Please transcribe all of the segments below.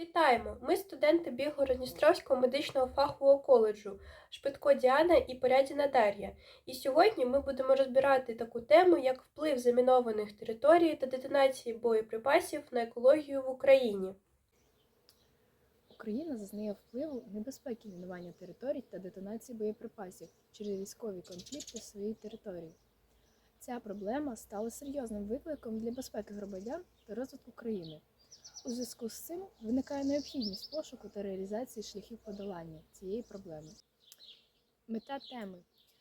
Вітаємо! Ми студенти Білгород-Дністровського медичного фахового коледжу Шпитко Діана і Порядіна Дар'я. І сьогодні ми будемо розбирати таку тему, як вплив замінованих територій та детонації боєприпасів на екологію в Україні. Україна зазнає впливу небезпеки мінування територій та детонації боєприпасів через військові конфлікти в своїй території. Ця проблема стала серйозним викликом для безпеки громадян та розвитку країни. У зв'язку з цим виникає необхідність пошуку та реалізації шляхів подолання цієї проблеми. Мета теми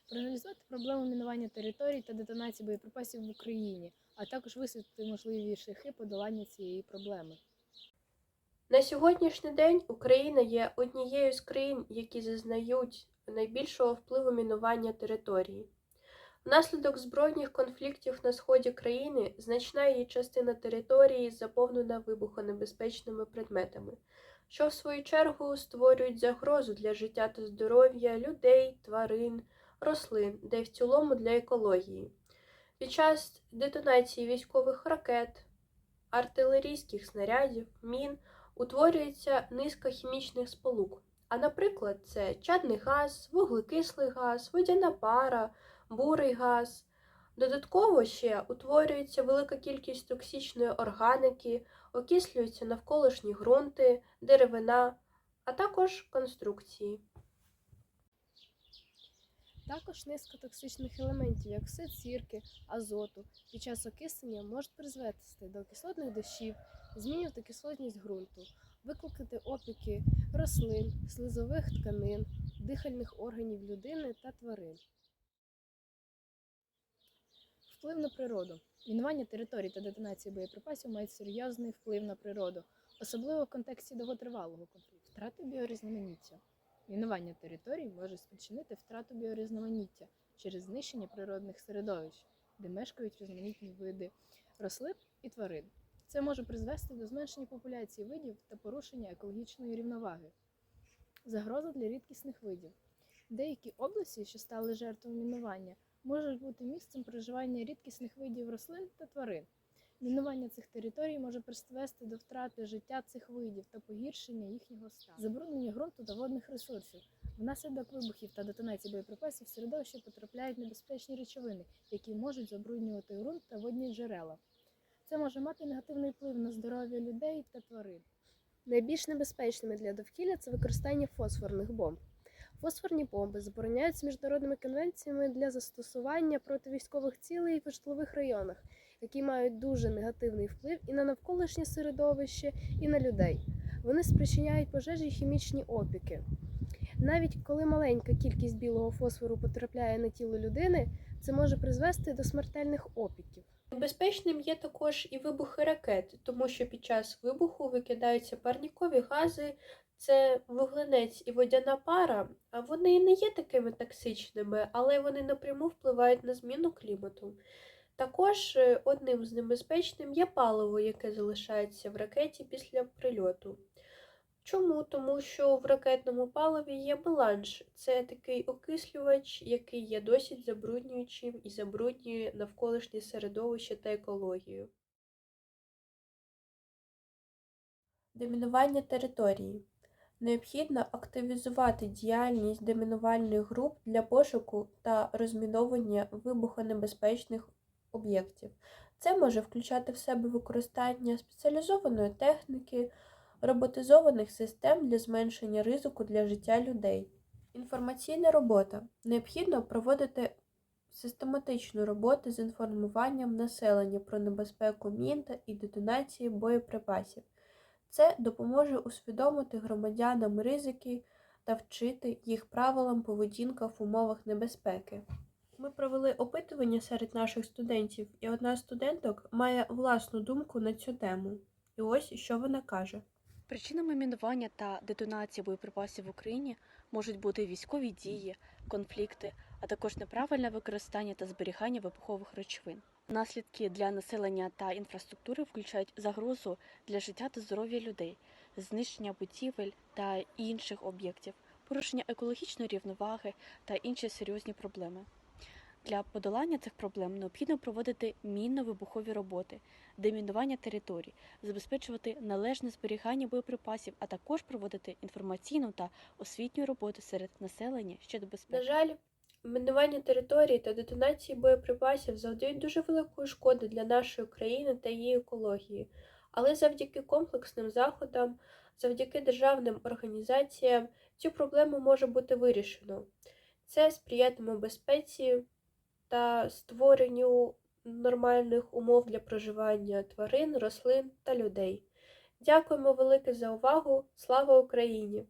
проаналізувати проблему мінування територій та детонації боєприпасів в Україні, а також висвітлити можливі шляхи подолання цієї проблеми. На сьогоднішній день Україна є однією з країн, які зазнають найбільшого впливу мінування території. Внаслідок збройних конфліктів на сході країни значна її частина території заповнена вибухонебезпечними предметами, що в свою чергу створюють загрозу для життя та здоров'я людей, тварин, рослин, де в цілому для екології. Під час детонації військових ракет, артилерійських снарядів, мін утворюється низка хімічних сполук. А, наприклад, це чадний газ, вуглекислий газ, водяна пара, бурий газ. Додатково ще утворюється велика кількість токсичної органіки, окислюються навколишні ґрунти, деревина, а також конструкції. Також низка токсичних елементів, як оксид сірки, азоту, під час окислення можуть призвести до кислотних дощів, змінювати кислотність ґрунту, викликати опіки рослин, слизових тканин, дихальних органів людини та тварин. Вплив на природу. Мінування територій та детонації боєприпасів мають серйозний вплив на природу, особливо в контексті довготривалого конфлікту. Втрати біорізноманіття. Мінування територій може спричинити втрату біорізноманіття через знищення природних середовищ, де мешкають різноманітні види рослин і тварин. Це може призвести до зменшення популяції видів та порушення екологічної рівноваги. Загроза для рідкісних видів. Деякі області, що стали жертвами мінування, можуть бути місцем проживання рідкісних видів рослин та тварин. Мінування цих територій може призвести до втрати життя цих видів та погіршення їхнього стану. Забруднення ґрунту та водних ресурсів. Внаслідок вибухів та детонації боєприпасів в середовище потрапляють небезпечні речовини, які можуть забруднювати ґрунт та водні джерела. Це може мати негативний вплив на здоров'я людей та тварин. Найбільш небезпечними для довкілля це використання фосфорних бомб. Фосфорні бомби забороняються міжнародними конвенціями для застосування проти військових цілей в житлових районах, які мають дуже негативний вплив і на навколишнє середовище, і на людей. Вони спричиняють пожежі і хімічні опіки. Навіть коли маленька кількість білого фосфору потрапляє на тіло людини, це може призвести до смертельних опіків. Небезпечним є також і вибухи ракет, тому що під час вибуху викидаються парнікові гази, це вугленець і водяна пара. А вони не є такими токсичними, але вони напряму впливають на зміну клімату. Також е, одним з небезпечним є паливо, яке залишається в ракеті після прильоту. Чому? Тому що в ракетному паливі є меланж. Це такий окислювач, який є досить забруднюючим і забруднює навколишнє середовище та екологію. Демінування території. Необхідно активізувати діяльність демінувальних груп для пошуку та розміновування вибухонебезпечних об'єктів. Це може включати в себе використання спеціалізованої техніки, роботизованих систем для зменшення ризику для життя людей. Інформаційна робота. Необхідно проводити систематичну роботу з інформуванням населення про небезпеку мін і детонації боєприпасів. Це допоможе усвідомити громадянам ризики та вчити їх правилам поведінка в умовах небезпеки. Ми провели опитування серед наших студентів, і одна з студенток має власну думку на цю тему. І ось що вона каже. Причинами мінування та детонації боєприпасів в Україні можуть бути військові дії, конфлікти, а також неправильне використання та зберігання вибухових речовин. Наслідки для населення та інфраструктури включають загрозу для життя та здоров'я людей, знищення будівель та інших об'єктів, порушення екологічної рівноваги та інші серйозні проблеми. Для подолання цих проблем необхідно проводити мінно-вибухові роботи, демінування територій, забезпечувати належне зберігання боєприпасів, а також проводити інформаційну та освітню роботу серед населення щодо безпеки. На жаль, мінування територій та детонації боєприпасів завдають дуже великої шкоди для нашої країни та її екології. Але завдяки комплексним заходам, завдяки державним організаціям цю проблему може бути вирішено. Це сприятиме безпеці та створенню нормальних умов для проживання тварин, рослин та людей. Дякуємо велике за увагу! Слава Україні!